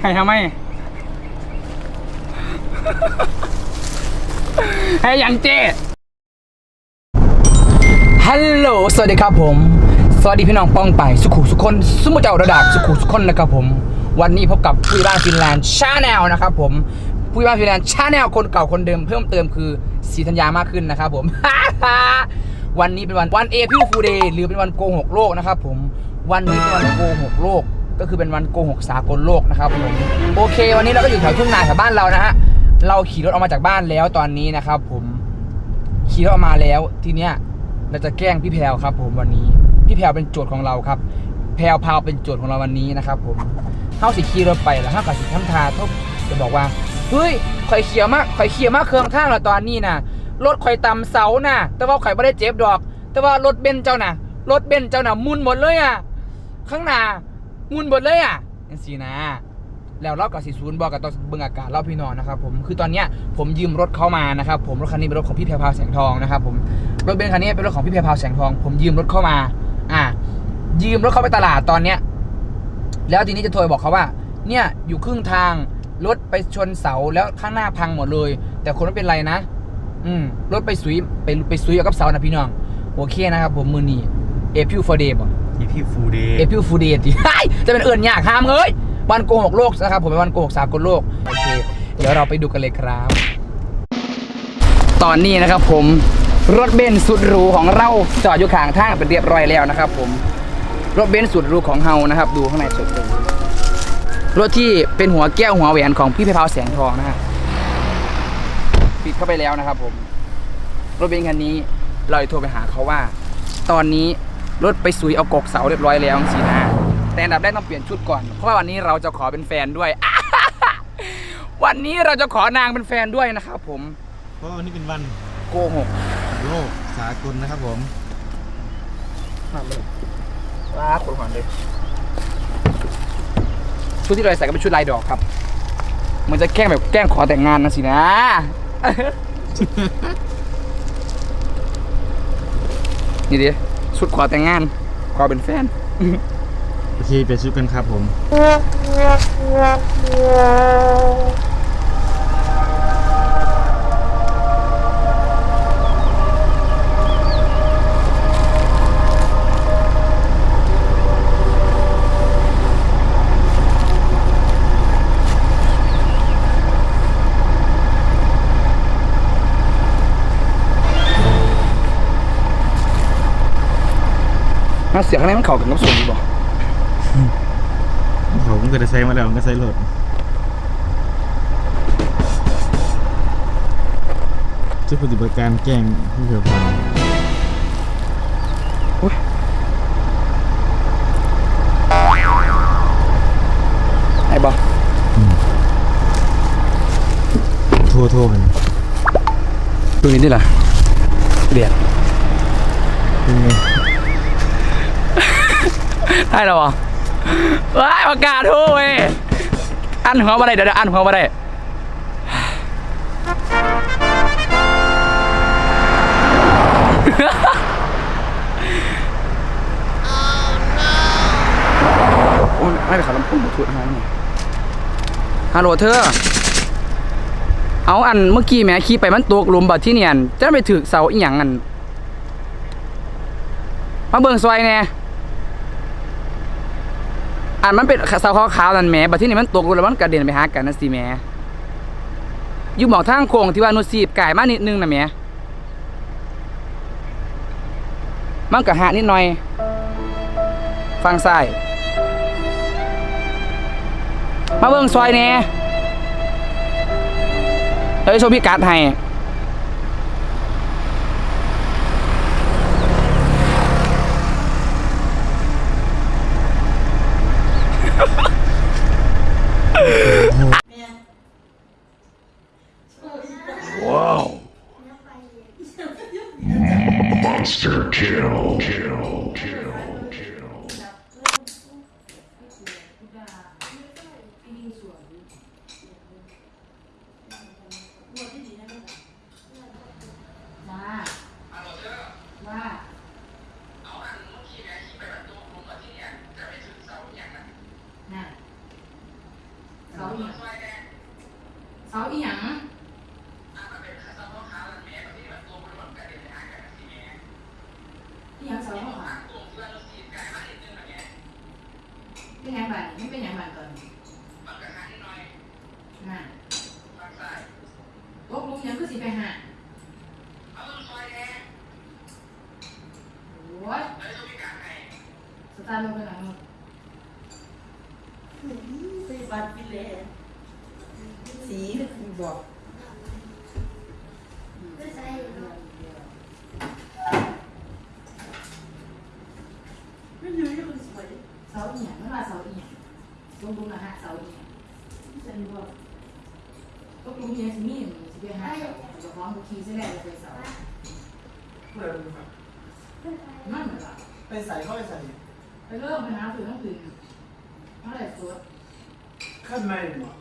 ให้ทำไม ให้ยังเจฮัลโหล สวัสดีครับผม สวัสดีพี่น้องป้องไปสุขุสุคน สุมุเจ้าระดับสุขุสุคนนะครับผม วันนี้พบกับผู้บ้านฟินแลนด์ชาแนลนะครับผมผู้บ้านฟินแลนด์ชาแนลคนเก่าคนเดิมเพิ่มเติมคือสีธัญญามากขึ้นนะครับผม วันนี้เป็นวันวันเอพิวฟูเดย์หรือเป็นวันโกหกโลกนะครับผม วันนี้เป็นวันโกหกโลก ก็คือเป็นวันโกหกสากลโลกนะครับผมโอเค วันนี้เราก็อยู่แถวทุ่งนาแถวบ้านเรานะฮะเราขี่รถออกมาจากบ้านแล้วตอนนี้นะครับ ผมขี่รถออกมาแล้วทีเนี้ยเราจะแกล้งพี่แพรวครับ ผมวันนี้พี่แพรวเป็นโจทย์ของเราครับ แพรวพาวเป็นโจทย์ของเราวันนี้นะครับ ผมเข้าสิขี่รถไปแล้วเข้ากับสิทำทาทุบจะบอกว่าเฮ้ยข่อยเขียวมากข่อยเขียวมากเครื่องข้างเราตอนนี้นะรถข่อยต่ำเสาน่ะ แต่ว่าข่อยไม่ได้เจ็บดอก แต่ว่ารถเบนซ์เจ้าน่ะรถเบนซ์เจ้าน่ะมุนหมดเลยอะข้างหน้า มุนหมดเลยอะยังสีนะ แล้วเรากับสีศูนย์บอกกับตอนเบิ่งอากาศเราพี่นองนะครับผมคือตอนเนี้ยผมยืมรถเขามานะครับผมรถคันนี้เป็นรถของพี่แพรพาวแสงทองนะครับผมรถเบนซ์คันนี้เป็นรถของพี่แพรพาวแสงทอง ผมยืมรถเข้ามา อ่ายืมรถเข้าไปตลาดตอนเนี้ยแล้วทีนี้จะโทรบอกเขาว่า เนี่ยอยู่ครึ่งทางรถไปชนเสาแล้วข้างหน้าพังหมดเลย แต่คนไม่เป็นไรนะ อืมรถไปสุยไปไปสุยกับเสานะพี่น้องโอเคนะครับผมมือนีเอพิวฟอร์เดย์บ่ อีพีฟูเดย์เอพิวฟูเดย์ที่จะเป็นเอิญยากห้ามเลยวันโกหกโลกนะครับผมเป็นวันโกหกสากลโลกโอเค เดี๋ยวเราไปดูกันเลยครับ ตอนนี้นะครับผมรถเบนซ์สุดหรูของเราจอดอยู่ข้างทางเป็นเรียบร้อยแล้วนะครับผมรถเบนซ์สุดหรูของเฮานะครับ ดูข้างในสุดเลยรถที่เป็นหัวแก้วหัวแหวนของพี่เพพาวแสงทองนะฮะปิดเข้าไปแล้วนะครับผมรถเบนซ์คันนี้เราเลยโทรไปหาเขาว่า ตอนนี้ รถไปซุยเอากกเสาเรียบร้อยแล้วสินะแต่อันดับแรกต้องเปลี่ยนชุดก่อน เพราะว่าวันนี้เราจะขอเป็นแฟนด้วย วันนี้เราจะขอนางเป็นแฟนด้วยนะครับผม เพราะวันนี้เป็นวันโกหกโลกสากลนะครับผมมาเลยว้าคนหอนเลย ชุดที่เราใส่ก็เป็นชุดลายดอกครับ มันจะแกล้งแบบแกล้งขอแต่งงานนะสินะ นี่ดิ สุดขอแต่งงาน ขอเป็นแฟน โอเคเปลี่ยนชุดกันครับผม น่าเสียข้างในมันเข่ากับน้ำส้มดีบ่เขาผมก็จะใช้มาแล้วผมก็ใช้รถชุดปฏิบัติการแกล้งพี่เผือกพันไอ้บ่โทรโทรกันดูนี่ดิล่ะเดียดเป็นไง ได้แล้วเหรอว้ายประกาศโอ้ยอันหัวมาได้เดี๋ยวเดี๋ยวอันหัวมาได้โอ้ยไม่ไปขับลำโพงบลูทูธอะไรเนี่ยฮัลโหลเธอ เอาอันเมื่อกี้แหม่ขี่ไปมันตกหลุมบัดที่เนียนจะไปถึกเสาอีหยังอันมาเบิ่งซอยแหน่ อันมันเป็นเสาขาวๆนั่นแหมบัดที่นี่มันตกลงแล้วมันกระเด็นไปหากันนั่นสิแหมอยู่หมอกทางโค้งที่ว่านุสีบไก่มานิดนึงนะแหมมันก็หานิดหน่อย ฟังซ้ายมาเบิ่งซอยแหน่เฮ้ยโชว์พิกัดให้ Wow. Monster kill. kill. เสาอีหยังอีหยังเสาข้างหลังเป็นหยังบ้านนี่เป็นหยังบ้านก่อนน่ะตกลุมหยังคือสิไปหาโอ้ยสตาร์ทรถไปหลังรถไปบัตรไปเลยสีบอกไม่ยู่ที่คนสวยเสาเอียงไม่ว่าเสาเอีหยังลงลุมนะฮะเสาเอียงฉันบอกตกหลุมหยังสิมีหยังสิไปหาเจ้าเจ้องบุคีใช่ไหมเราไปเสาเพื่อนนั่นเหรอไปใส่เข้าไปใส่ไปเริ่มไปหาถือต้องถือเท่าไหร่ตัว ขั้นไม่หมด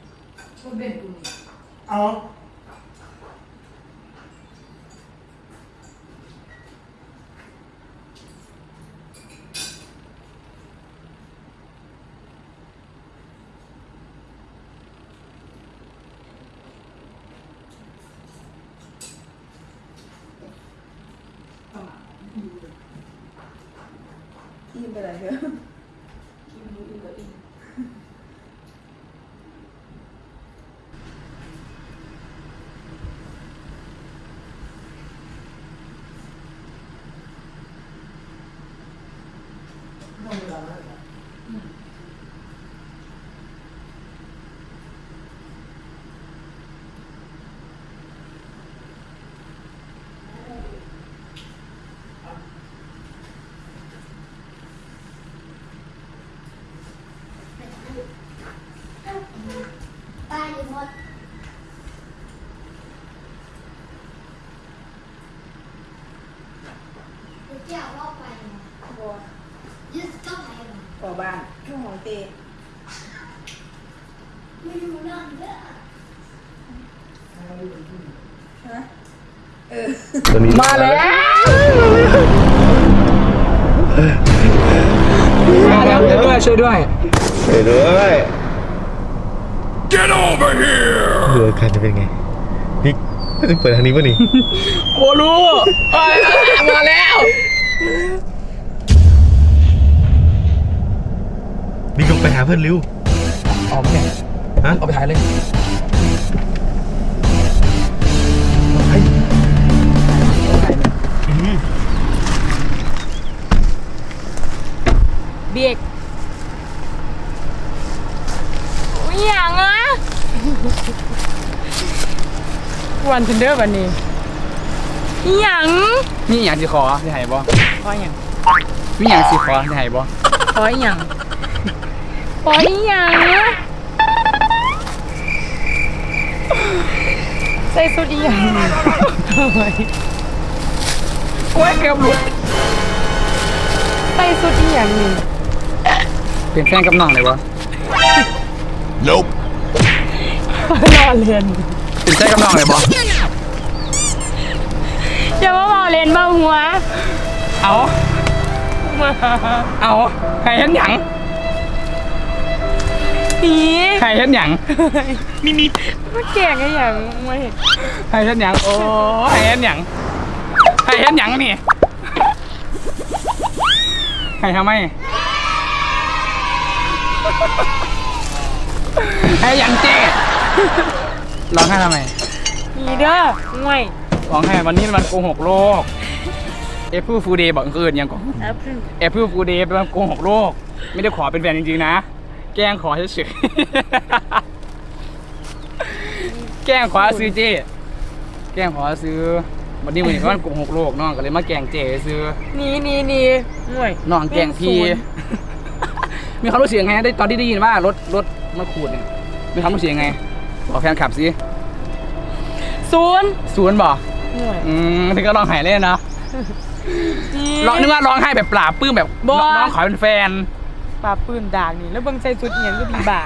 คนเบนกูนี่ เอา ประมาณ ที่ไปไหนเถอะ กินดูอีกก็อีก ห้องเราแล้ว อืม ตายอยู่หมดเดี๋ยวเจ้าว่าไปนะบอกยึดก็ไปนะต่อบ้านช่วงของเตะไม่รู้เรื่องเด้อฮะเออ มาแล้วมาแล้วช่วยด้วยช่วยด้วย ไปด้วย Get over here! ดูอาการจะเป็นไง นี่ไม่ต้องเปิดทางนี้ป่ะนี่โอ้รู้เอ้ยมาแล้วนี่ก็ไปหาเพื่อนริวออกไปเนี่ยฮะเอาไปถ่ายเลยไปอืม เบียก อหย่างอะวันทินเดอร์วันนี้อหย่างมีอย่างสิขอที่ไหนบ่ขออหย่างมีอย่างสิขอที่ไหนบ่ขออหย่างขออหย่างใส่สุดอหย่างทำไมโอ้ยเกือบหลุดใส่สุดอหย่างนี่เป็นแฟนกับน้องเลยบ่ Nope. รอเรียนเป็นแฟนกับน้องเลยบ่อย่ามาบอกเรียนมาหัว เอา เอาใครเห็นหยังหนีใครเห็นหยังนี่นี่มาแก่งอหย่างไม่เห็นใครเห็นหยังโอ้ใครเห็นหยังใครเห็นหยังนี่ใครทำไม ใครหยังเจ๊ร้องไห้ทำไมหนีเด้อห่วยร้องไห้วันนี้มันโกหกโลกเอฟพูฟูเดย์บอกอื่นยังก่อนแอปเปิ้ลเอฟพูฟูเดย์เป็นโกหกโลก ไม่ได้ขอเป็นแฟนจริงๆนะ แกล้งขอเฉยๆแกล้งขอซื้อเจ๊แกล้งขอซื้อวันนี้วันนี้ก็มันโกหกโลกน้องก็เลยมาแกล้งเจ๊ซื้อ หนีหนีหนีห่วยน้องแกล้งพี่ มีความรู้สึกยังไงได้ตอนที่ได้ยินว่ารถรถ มาขูดเนี่ยมีความรู้สึกยังไง บอกแฟนขับสิศูนย์ศูนย์บอกห่วยอืมถึงก็ร้องไห้เล่นนะร้องนึกว่าร้องไห้แบบปลาบปลื้มแบบบ่น้องขอเป็นแฟน ปลาปื้มด่างนี่แล้วเบิ่งใส่สุดเอียงก็มีบา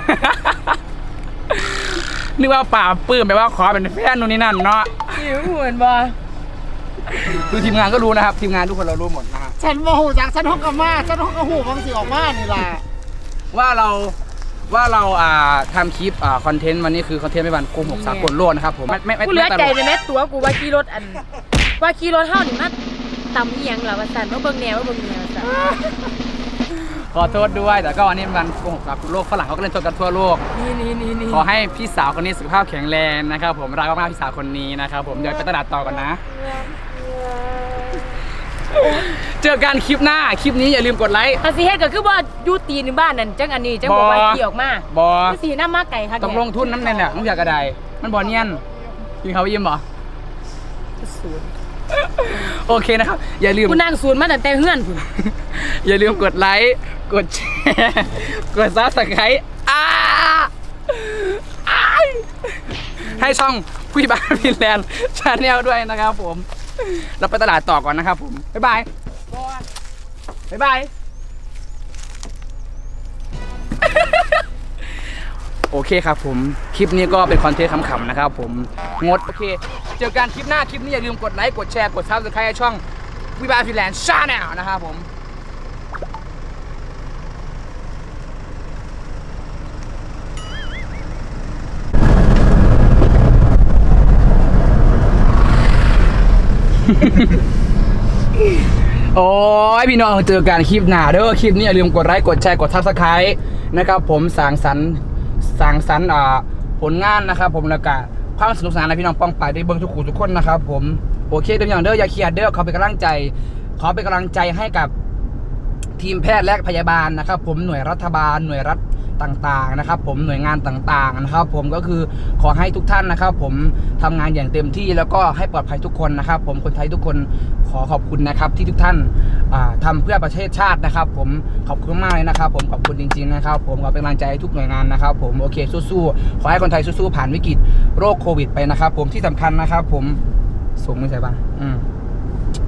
นึกว่าป่าบปลื้มแบบว่าขอเป็นแฟนนู่นนี่นั่นเนาะนี่เหมือนบ่คือทีมงานก็รู้นะครับ ทีมงานทุกคนเรารู้หมดนะฮะฉันโมโหจากฉันห้องกับมาฉันห้องกับหูของสิออกมานี่ล่ะว่าเรา ว่าเราอ่าทำคลิปอ่าคอนเทนต์วันนี้คือคอนเทนต์ไม่บันโกหกสากลโลกนะครับผมไม่ไม่ไม่กูเหลือไม่ตใจลกในแม่ตัวกูว่าขี่รถอัน ว่าขี่รถเฮานี่มาตำอีหยังเหรอว่าซั่นว่าเบิ่งแนวว่าเบิ่งแนวซั่นขอโทษด้วย แต่ก็วันนี้มันโกหกสากลโลกฝรั่งเขาก็เล่นตัวกันทั่วโลก นี่นี่นี่นี่ขอให้พี่สาวคนนี้สุขภาพแข็งแรงนะครับผมรักมากๆพี่สาวคนนี้นะครับผมเดี๋ยวไปตลาดต่อก่อนนะ เจอกันคลิปหน้า คลิปนี้อย่าลืมกดไลค์อันสิเฮ็ดก็คือว่าอยู่ตีนบ้านนั่นจังอันนี้จังบอกว่าบ่ ขี่ออกมาบอคือสิน้ำมาไก่ค่ะต้องลงทุนน้ำแน่นแหละต้องอยากกระไดมันบอเนียนกินเขาวยิ้มบ่โอเคนะครับ อย่าลืม กูนั่งศูนย์มาตั้งแต่เฮือนพุ่น อย่าลืมกดไลค์ กดแชร์ กดซับสไครต์อ้าอ้ายให้ช่องผู้บ้านฟินแลนด์ชาแนลด้วยนะครับผม เราไปตลาดต่อก่อนนะครับผมบ๊ายบายบ๊ายบาย โอเคครับผม คลิปนี้ก็เป็นคอนเทนต์ขำๆนะครับผม งด โอเค เจอกันคลิปหน้าคลิปนี้อย่าลืมกดไลค์ กดแชร์ กดซับสไครต์ให้ช่องวิบาฟิแลนด์ชาแนลนะครับผม โอ้ยพี่น้องเจอกันคลิปหนาเด้อคลิปนี้อย่าลืมกดไลค์กดแชร์กดทับสไครต์นะครับ ผมสางสรรค์สางสรรค์อ่าผลงานนะครับ ผมแล้วก็ความสนุกสนานในพี่น้องป้องไปได้เบิ่งทุกคู่ทุกคนนะครับ ผมโอเคเดี๋ยวพี่น้องเด้ออย่าเครียดเด้อขอเป็นกำลังใจ ขอเป็นกำลังใจให้กับทีมแพทย์และพยาบาลนะครับ ผมหน่วยรัฐบาลหน่วยรัฐ ต่างๆนะครับ ผมหน่วยงานต่างๆนะครับ ผมก็คือขอให้ทุกท่านนะครับ ผมทำงานอย่างเต็มที่แล้วก็ให้ปลอดภัยทุกคนนะครับ ผมคนไทยทุกคนขอขอบคุณนะครับ ที่ทุกท่านอ่าทำเพื่อประเทศชาตินะครับ ผมขอบคุณมากเลยนะครับ ผมขอบคุณจริง ๆนะครับ ผมขอเป็นกำลังใจให้ทุกหน่วยงานนะครับ ผมโอเคสู้ๆขอให้คนไทยสู้ๆผ่านวิกฤตโรคโควิดไปนะครับ ผมที่สำคัญนะครับ ผมส่งไม่ใช่ปะอืม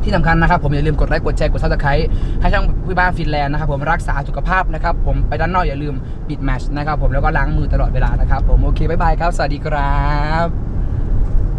ที่สำคัญนะครับผมอย่าลืมกดไลค์กดแชร์กดซับสไครต์ให้ช่องพี่บ้านฟินแลนด์นะครับผมรักษาสุขภาพนะครับผมไปด้านนอกอย่าลืมปิดแมชนะครับผมแล้วก็ล้างมือตลอดเวลานะครับผมโอเคบ๊ายบายครับ สวัสดีครับ